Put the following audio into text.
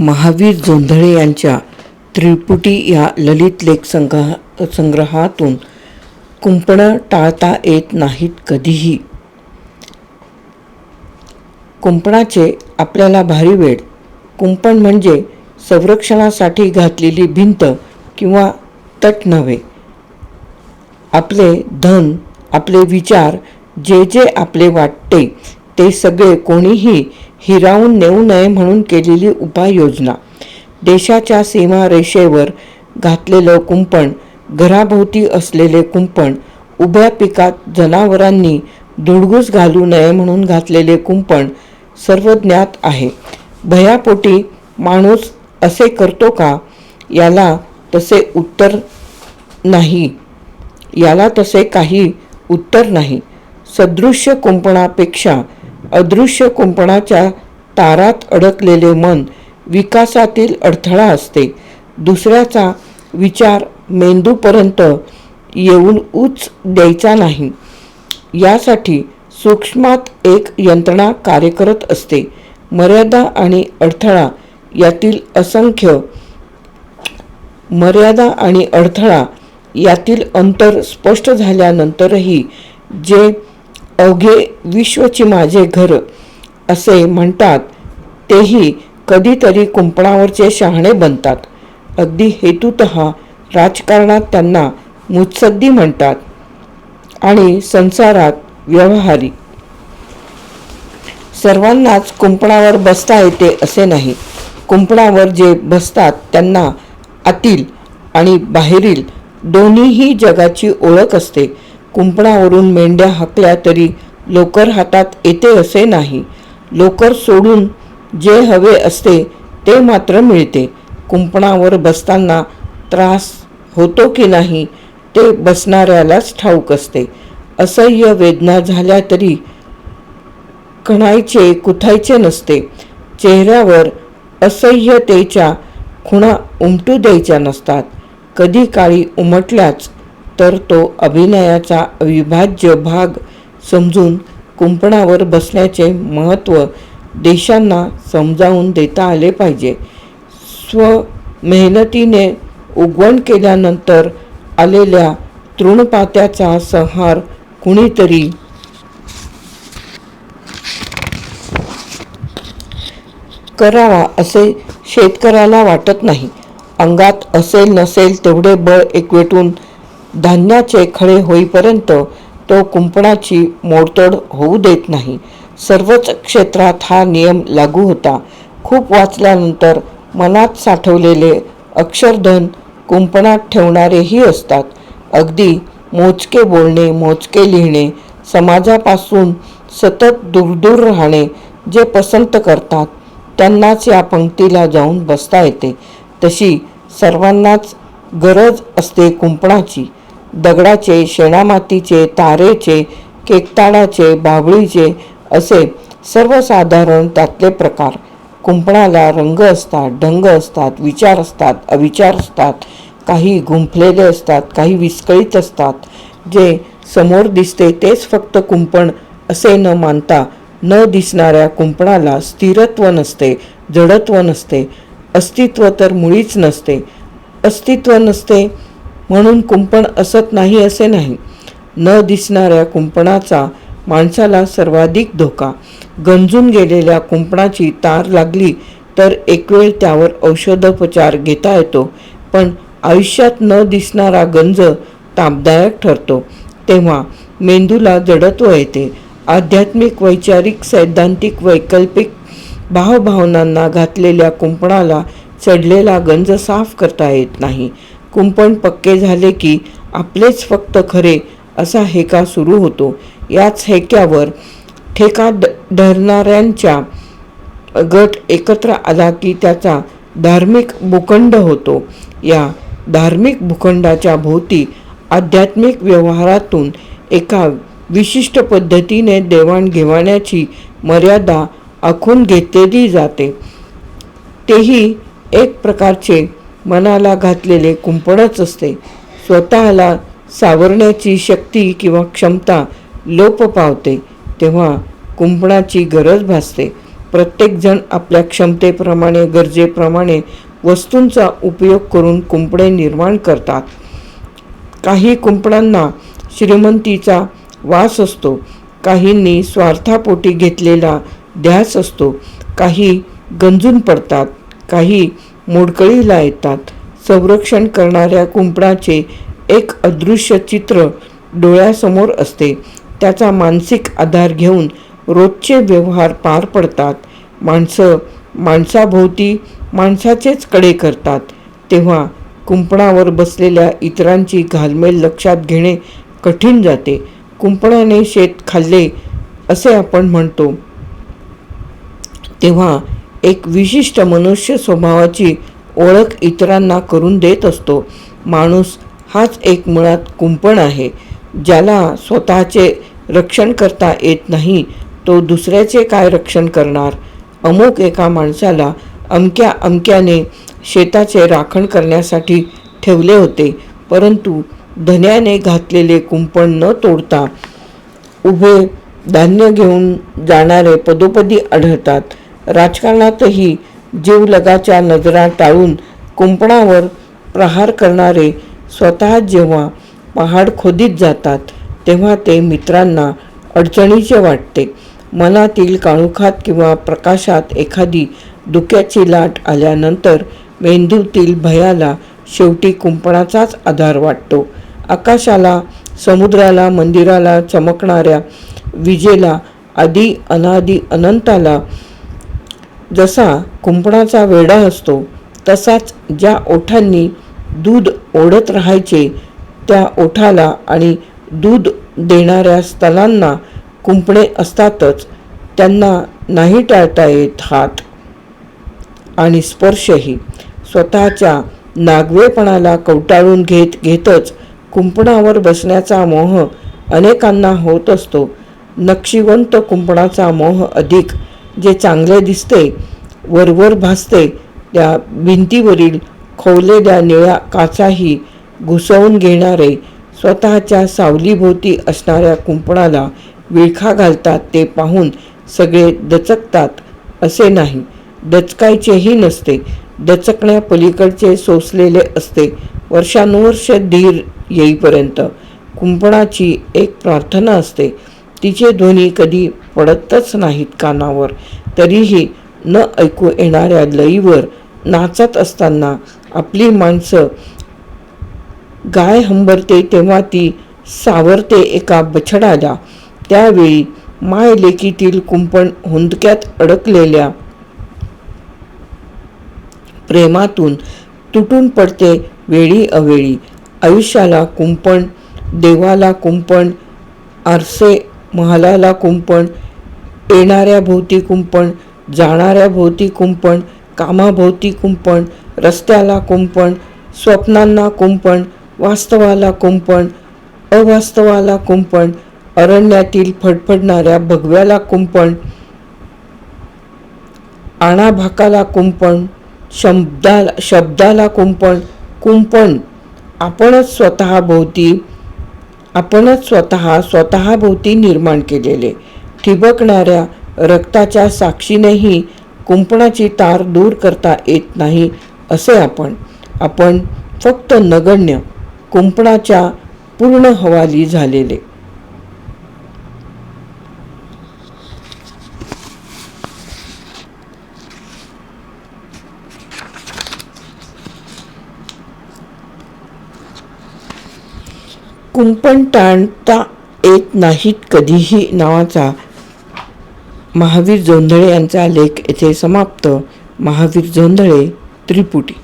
महावीर जोंधळे यांच्या त्रिपुटी या ललित लेख संग्रह संग्रहातून कुंपणं टाळता येत नाहीत कधीही. कुंपणाचे आपल्याला भारी वेळ कुंपण म्हणजे संरक्षणासाठी घातलेली भिंत किंवा तट नव्हे. आपले धन आपले विचार जे जे आपले वाटते ते सगळे कोणीही हिरावून नेऊ नये म्हणून केलेली उपाययोजना. देशाच्या सीमारेषेवर घातलेलं कुंपण घराभोवती असलेले कुंपण उभ्या पिकात जनावरांनी धुडगूस घालू नये म्हणून घातलेले कुंपण सर्व ज्ञात आहे. भयापोटी माणूस असे करतो का? याला तसे उत्तर नाही. याला तसे काही उत्तर नाही. सदृश्य कुंपणापेक्षा अदृश्य कुंपणाच्या तारात अडकलेले मन विकासातील अडथळा असते. दुसऱ्याचा विचार मेंदूपर्यंत येऊन उच द्यायचा नाही. यासाठी सूक्ष्मात एक यंत्रणा कार्य करत असते. मर्यादा आणि अडथळा यातील असंख्य मर्यादा आणि अडथळा यातील अंतर स्पष्ट झाल्यानंतरही जे अवघे विश्वची माझे घर असे म्हणतात. तेही कधीतरी कुंपणावरचे शहाणे बनतात. अगदी हेतुत राजकारणात त्यांना मुत्सद्दी म्हणतात आणि संसारात व्यवहारी. सर्वांनाच कुंपणावर बसता येते असे नाही. कुंपणावर जे बसतात त्यांना आतील आणि बाहेरील दोन्हीही जगाची ओळख असते. कुंपणावरून मेंढ्या हाकल्या तरी लोकर हातात येते असे नाही. लोकर सोडून जे हवे असते ते मात्र मिळते. कुंपणावर बसताना त्रास होतो की नाही ते बसणाऱ्यालाच ठाऊक असते. असह्य वेदना झाल्या तरी कणायचे कुथायचे नसते. चेहऱ्यावर असह्यतेच्या खुणा उमटू द्यायच्या नसतात. कधी काळी उमटल्याच तर तो अभिनयाचा अविभाज्य भाग समजून कुंपणावर बसण्याचे महत्त्व देशांना समजावून देता आले पाहिजे. स्व मेहनतीने उगवण केल्यानंतर आलेल्या तृणपात्याचा संहार कुणीतरी करावा असे शेतकऱ्याला वाटत नाही. अंगात असेल नसेल तेवढे बळ एकवटून धान्याचे खळे होईपर्यंत तो कुंपणाची मोडतोड होऊ देत नाही. सर्वच क्षेत्रात हा नियम लागू होता. खूप वाचल्यानंतर मनात साठवलेले अक्षरधन कुंपणात ठेवणारेही असतात. अगदी मोजके बोलणे मोजके लिहिणे समाजापासून सतत दूरदूर राहणे जे पसंत करतात त्यांनाच या पंक्तीला जाऊन बसता येते. तशी सर्वांनाच गरज असते कुंपणाची. दगडाचे शेणामातीचे तारेचे केकताडाचे बाबळीचे असे सर्वसाधारण त्यातले प्रकार. कुंपणाला रंग असतात ढंग असतात विचार असतात अविचार असतात काही गुंफलेले असतात काही विस्कळीत असतात. जे समोर दिसते तेच फक्त कुंपण असे न मानता न दिसणाऱ्या कुंपणाला स्थिरत्व नसते जडत्व नसते. अस्तित्व तर मुळीच नसते. अस्तित्व नसते म्हणून कुंपण असत नाही असे नाही. न दिसणाऱ्या कुंपणाचा माणसाला सर्वाधिक धोका. गंजून गेलेल्या कुंपणाची तार लागली तर एक वेळ त्यावर औषधोपचार घेता येतो पण आयुष्यात न दिसणारा गंज तापदायक ठरतो. तेव्हा मेंदूला जडत्व येते. आध्यात्मिक वैचारिक सैद्धांतिक वैकल्पिक भावभावनांना घातलेल्या कुंपणाला चढलेला गंज साफ करता येत नाही. कुंपण पक्के झाले की आपलेच फक्त खरे असा हेका सुरू होतो. याच हेक्यावर ठेका द धरणाऱ्यांच्या गट एकत्र आला की त्याचा धार्मिक भूखंड होतो. या धार्मिक भूखंडाच्या भोवती आध्यात्मिक व्यवहारातून एका विशिष्ट पद्धतीने देवाणघेवाण्याची मर्यादा आखून घेतलेली जाते. तेही एक प्रकारचे मनाला घातलेले कुंपणच असते. स्वतःला सावरण्याची शक्ती किंवा क्षमता लोप पावते तेव्हा कुंपणाची गरज भासते. प्रत्येकजण आपल्या क्षमतेप्रमाणे गरजेप्रमाणे वस्तूंचा उपयोग करून कुंपणे निर्माण करतात. काही कुंपणांना श्रीमंतीचा वास असतो काहींनी स्वार्थापोटी घेतलेला ध्यास असतो काही गंजून पडतात काही मोडकळीला येतात. संरक्षण करणाऱ्या कुंपणाचे एक अदृश्य चित्र डोळ्यासमोर असते. त्याचा मानसिक आधार घेऊन रोजचे व्यवहार पार पडतात. माणसं माणसाभोवती माणसाचेच कडे करतात. तेव्हा कुंपणावर बसलेल्या इतरांची घालमेल लक्षात घेणे कठीण जाते. कुंपणाने शेत खाल्ले असे आपण म्हणतो. तेव्हा एक विशिष्ट मनुष्य स्वभावाची ओळख इतरांना करून देत असतो. माणूस हाच एक मुळात कुंपण आहे. ज्याला स्वतःचे रक्षण करता येत नाही तो दुसऱ्याचे काय रक्षण करणार? अमुक एका माणसाला अमक्या अमक्याने शेताचे राखण करण्यासाठी ठेवले होते परंतु धन्याने घातलेले कुंपण न तोडता उभे धान्य घेऊन जाणारे पदोपदी आढळतात. राजकारणातही जीवलगाच्या नजरा टाळून कुंपणावर प्रहार करणारे स्वतः जेव्हा पहाड खोदीत जातात तेव्हा ते मित्रांना अडचणीचे वाटते. मनातील काळुखात किंवा प्रकाशात एखादी धुक्याची लाट आल्यानंतर मेंदूतील भयाला शेवटी कुंपणाचाच आधार वाटतो. आकाशाला समुद्राला मंदिराला चमकणाऱ्या विजेला आदी अनादी अनंताला जसा कुंपणाचा वेढा असतो तसाच ज्या ओठांनी दूध ओढत राहायचे त्या ओठाला आणि दूध देणाऱ्या स्थलांना कुंपणे असतातच त्यांना नाही टाळता येत हात. आणि स्पर्शही स्वतःच्या नागवेपणाला कवटाळून घेत घेतच कुंपणावर बसण्याचा मोह अनेकांना होत असतो. नक्षीवंत कुंपणाचा मोह अधिक जे चांगले दिसते वरवर भासते त्या भिंतीवरील खोवलेल्या निळ्या काचाही घुसवून घेणारे स्वतःच्या सावलीभोवती असणाऱ्या कुंपणाला विळखा घालतात ते पाहून सगळे दचकतात असे नाही. दचकायचेही नसते. दचकण्या पलीकडचे सोसलेले असते. वर्षानुवर्ष धीर येईपर्यंत कुंपणाची एक प्रार्थना असते. तिचे ध्वनी कधी पडतच नाहीत कानावर. तरीही न ऐकू येणाऱ्या लईवर नाचत असताना आपली माणसं गाय हंबरते तेव्हा ती सावरते एका बछडाला. त्यावेळी माय लेकीतील कुंपण हुंदक्यात अडकलेल्या प्रेमातून तुटून पडते वेळी अवेळी. आयुष्याला कुंपण देवाला कुंपण आरसे महालाला कुंपण येणाऱ्या भोवती कुंपण जाणाऱ्या भोवती कुंपण कामाभोवती कुंपण रस्त्याला कुंपण स्वप्नांना कुंपण वास्तवाला कुंपण अवास्तवाला कुंपण अरण्यातील फडफडणाऱ्या भगव्याला कुंपण आणाभाकाला कुंपण शब्दाला शब्दाला कुंपण कुंपण. आपणच स्वतःभोवती आपणच स्वतः स्वतःभोवती निर्माण केलेले. ठिबकणाऱ्या रक्ताच्या साक्षीनेही कुंपणाची तार दूर करता येत नाही असे आपण आपण फक्त नगण्य कुंपणाच्या पूर्ण हवाली झालेले. कुंपण टाळता येत नाहीत कधीही नावाचा. महावीर जोंधळे यांचा लेख येथे समाप्त. महावीर जोंधळे त्रिपुटी.